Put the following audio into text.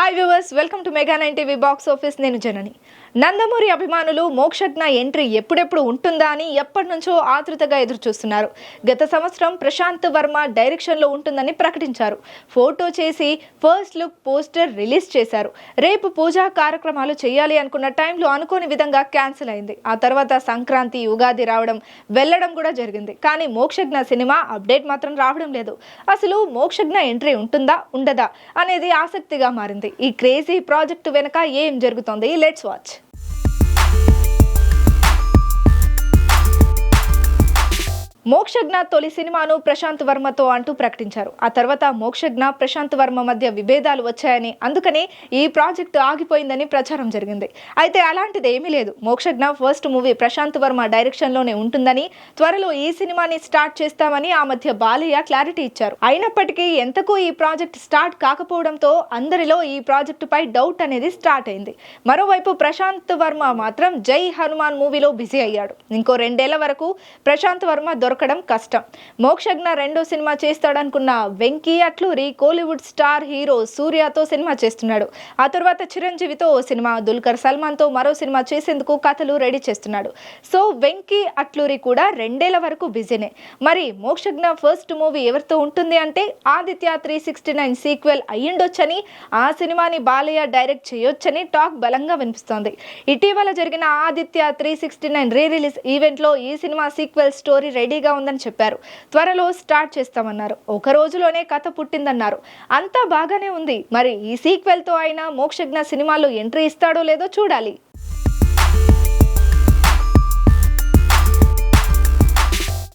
Hi viewers welcome to mega nine TV box office నేను జనని. నందమూరి అభిమానులు Mokshagna entry ఎప్పుడెప్పుడు ఉంటుందా అని ఎప్పటి నుంచో ఆతృతగా ఎదురు చూస్తున్నారు గత సంవత్సరం ప్రశాంత్ వర్మ డైరెక్షన్లో ఉంటుందని ప్రకటించారు. ఫోటో చేసి ఫస్ట్ లుక్ పోస్టర్ రిలీజ్ చేశారు. రేపు పూజా కార్యక్రమాలు చేయాలి అనుకున్న టైంలో అనుకోని విధంగా క్యాన్సిల్ అయింది. ఆ తర్వాత సంక్రాంతి ఉగాది రావడం వెళ్ళడం కూడా జరిగింది. కానీ మోక్షజ్ఞ సినిమా అప్డేట్ మాత్రం రావడం లేదు. అసలు మోక్షజ్ఞ ఎంట్రీ ఉంటుందా ఉండదా అనేది ఆసక్తిగా మారింది. ఈ క్రేజీ ప్రాజెక్టు వెనుక ఏం జరుగుతోంది? లెట్స్ వాచ్ మోక్షజ్ఞ తొలి సినిమాను ప్రశాంత్ వర్మతో అంటూ ప్రకటించారు. ఆ తర్వాత మోక్షజ్ఞ ప్రశాంత్ వర్మ మధ్య విభేదాలు వచ్చాయని అందుకని ఈ ప్రాజెక్టు ఆగిపోయిందని ప్రచారం జరిగింది. అయితే అలాంటిది ఏమీ లేదు. మోక్షజ్ఞ ఫస్ట్ మూవీ ప్రశాంత్ వర్మ డైరెక్షన్లోనే ఉంటుందని త్వరలో ఈ సినిమాని స్టార్ట్ చేస్తామని ఆ మధ్య బాలయ్య క్లారిటీ ఇచ్చారు. అయినప్పటికీ ఎంతకు ఈ ప్రాజెక్ట్ స్టార్ట్ కాకపోవడంతో అందరిలో ఈ ప్రాజెక్టుపై డౌట్ అనేది స్టార్ట్ అయింది. మరోవైపు ప్రశాంత్ వర్మ మాత్రం జై హనుమాన్ మూవీలో బిజీ అయ్యాడు. ఇంకో రెండేళ్ళ వరకు ప్రశాంత్ వర్మ దొరక దొరకడం కష్టం. మోక్షజ్ఞ రెండో సినిమా చేస్తాడనుకున్న వెంకీ అట్లూరి కోలీవుడ్ స్టార్ హీరో సూర్యతో సినిమా చేస్తున్నాడు. ఆ తర్వాత చిరంజీవితో ఓ సినిమా దుల్కర్ సల్మాన్తో మరో సినిమా చేసేందుకు కథలు రెడీ చేస్తున్నాడు. సో వెంకీ అట్లూరి కూడా రెండేళ్ళ వరకు బిజీనే. మరి మోక్షజ్ఞ ఫస్ట్ మూవీ ఎవరితో ఉంటుంది అంటే Aditya three sixty nine sequel అయ్యిండొచ్చని ఆ సినిమాని బాలయ్య డైరెక్ట్ చేయొచ్చని టాక్ బలంగా వినిపిస్తోంది. ఇటీవల జరిగిన Aditya three sixty nine re release ఈవెంట్లో ఈ సినిమా సీక్వెల్ స్టోరీ రెడీగా రెడీగా ఉందని చెప్పారు. త్వరలో స్టార్ట్ చేస్తామన్నారు. ఒక రోజులోనే కథ పుట్టిందన్నారు. అంతా బాగానే ఉంది. మరి ఈ సీక్వెల్తో అయినా మోక్షజ్ఞ సినిమాలో ఎంట్రీ ఇస్తాడో లేదో చూడాలి.